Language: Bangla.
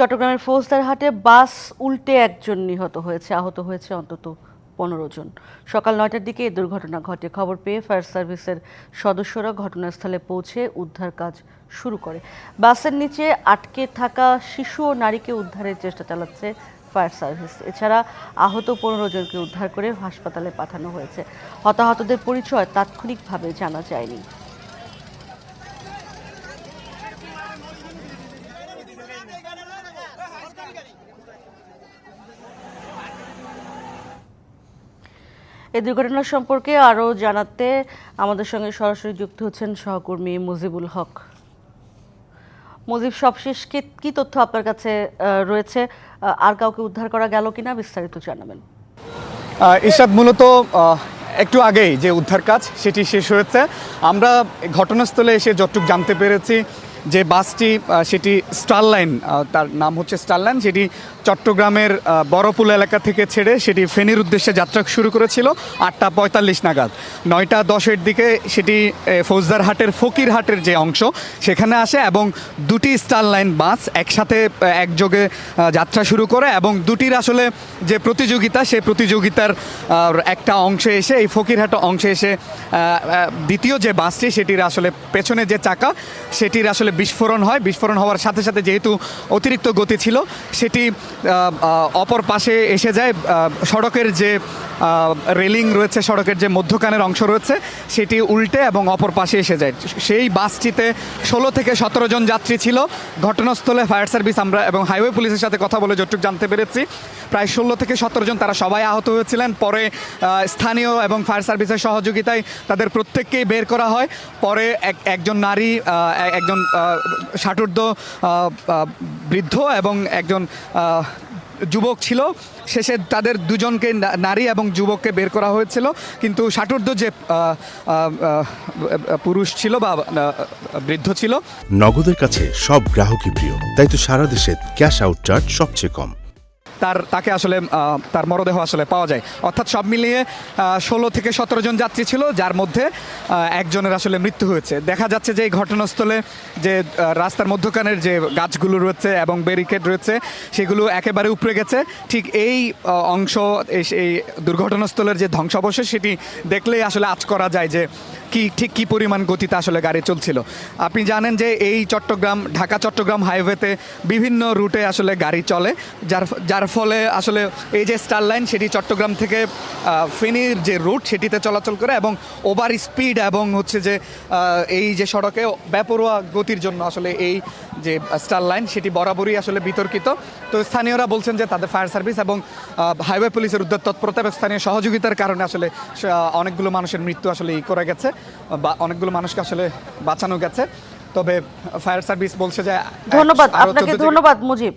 চট্টগ্রামের ফৌজদারহাটে বাস উল্টে একজন নিহত হয়েছে, আহত হয়েছে অন্তত পনেরো জন। সকাল নয়টার দিকে এই দুর্ঘটনা ঘটে। খবর পেয়ে ফায়ার সার্ভিসের সদস্যরা ঘটনাস্থলে পৌঁছে উদ্ধার কাজ শুরু করে। বাসের নিচে আটকে থাকা শিশু ও নারীকে উদ্ধারের চেষ্টা চালাচ্ছে ফায়ার সার্ভিস। এছাড়া আহত পনেরো জনকে উদ্ধার করে হাসপাতালে পাঠানো হয়েছে। হতাহতদের পরিচয় তাৎক্ষণিকভাবে জানা যায়নি। এই দুর্ঘটনা সম্পর্কে আরও জানাতে আমাদের সঙ্গে সরাসরি যুক্ত হচ্ছেন সহকর্মী মুজিবুল হক। মুজিব, সবশেষ কি কি তথ্য আপনার কাছে রয়েছে? আর কাউকে উদ্ধার করা গেল কিনা বিস্তারিত জানাবেন। ইরশাদ, মূলত একটু আগেই যে উদ্ধার কাজ, সেটি শেষ হয়েছে। আমরা ঘটনাস্থলে এসে যতটুকু জানতে পেরেছি যে বাসটি সেটি স্টারলাইন তার নাম হচ্ছে স্টারলাইন, সেটি চট্টগ্রামের বড়পুল এলাকা থেকে ছেড়ে সেটি ফেনীর উদ্দেশ্যে যাত্রা শুরু করেছিল আটটা পঁয়তাল্লিশ নাগাদ। নয়টা দশের দিকে সেটি ফৌজদারহাটের ফকিরহাটের যে অংশ, সেখানে আসে এবং দুটি স্টারলাইন বাস একসাথে একযোগে যাত্রা শুরু করে এবং দুটির আসলে যে প্রতিযোগিতা, সেই প্রতিযোগিতার একটা অংশে এসে, এই ফকিরহাট অংশে এসে দ্বিতীয় যে বাসটি, সেটির আসলে পেছনে যে চাকা, সেটির আসলে বিস্ফোরণ হয়। বিস্ফোরণ হওয়ার সাথে সাথে যেহেতু অতিরিক্ত গতি ছিল, সেটি অপর পাশে এসে যায়। সড়কের যে রেলিং রয়েছে, সড়কের যে মধ্যখানের অংশ রয়েছে, সেটি উল্টে এবং অপর পাশে এসে যায়। সেই বাসটিতে ষোলো থেকে সতেরো জন যাত্রী ছিল। ঘটনাস্থলে ফায়ার সার্ভিস, আমরা এবং হাইওয়ে পুলিশের সাথে কথা বলে যতটুকু জানতে পেরেছি, প্রায় ষোলো থেকে সতেরো জন তারা সবাই আহত হয়েছিলেন। পরে স্থানীয় এবং ফায়ার সার্ভিসের সহযোগিতায় তাদের প্রত্যেককেই বের করা হয়। পরে এক, একজন নারী একজন ষাটোর্ধ বৃদ্ধ এবং একজন যুবক ছিল। শেষে তাদের দুজনকে নারী এবং যুবককে বের করা হয়েছিল। কিন্তু ষাটোর্ধ যে পুরুষ ছিল বা বৃদ্ধ ছিল। নগদের কাছে সব গ্রাহকই প্রিয়। তাই তো সারা দেশে ক্যাশ আউট চার্জ সবচেয়ে কম। তার, তাকে আসলে তার মরদেহ আসলে পাওয়া যায়। অর্থাৎ সব মিলিয়ে ষোলো থেকে সতেরো জন যাত্রী ছিল, যার মধ্যে একজনের আসলে মৃত্যু হয়েছে। দেখা যাচ্ছে যে এই ঘটনাস্থলে যে রাস্তার মধ্যখানের যে গাছগুলো রয়েছে এবং ব্যারিকেড রয়েছে, সেগুলো একেবারে উপড়ে গেছে। ঠিক এই অংশ, এই- দুর্ঘটনাস্থলের যে ধ্বংসাবশেষ, সেটি দেখলেই আসলে আজ করা যায় যে, কি, ঠিক কি পরিমাণ গতিতে আসলে গাড়ি চলছিল। আপনি জানেন যে এই চট্টগ্রাম ঢাকা চট্টগ্রাম হাইওয়েতে বিভিন্ন রুটে আসলে গাড়ি চলে, যার যার ফলে আসলে এই যে স্টার লাইন সেটি চট্টগ্রাম থেকে ফেনীর যে রুট সেটিতে চলাচল করে এবং ওভার স্পিড এবং হচ্ছে যে এই যে সড়কে বেপরোয়া গতির জন্য আসলে এই যে স্টার লাইন সেটি বরাবরই আসলে বিতর্কিত। তো স্থানীয়রা বলছেন যে তাদের ফায়ার সার্ভিস এবং হাইওয়ে পুলিশের উদ্যোগ তৎপরতা এবং স্থানীয় সহযোগিতার কারণে আসলে অনেকগুলো মানুষের মৃত্যু আসলে ই করে গেছে বা অনেকগুলো মানুষকে আসলে বাঁচানো গেছে। তবে ফায়ার সার্ভিস বলছে যে ধন্যবাদ আপনাকে ধন্যবাদ মুজিব।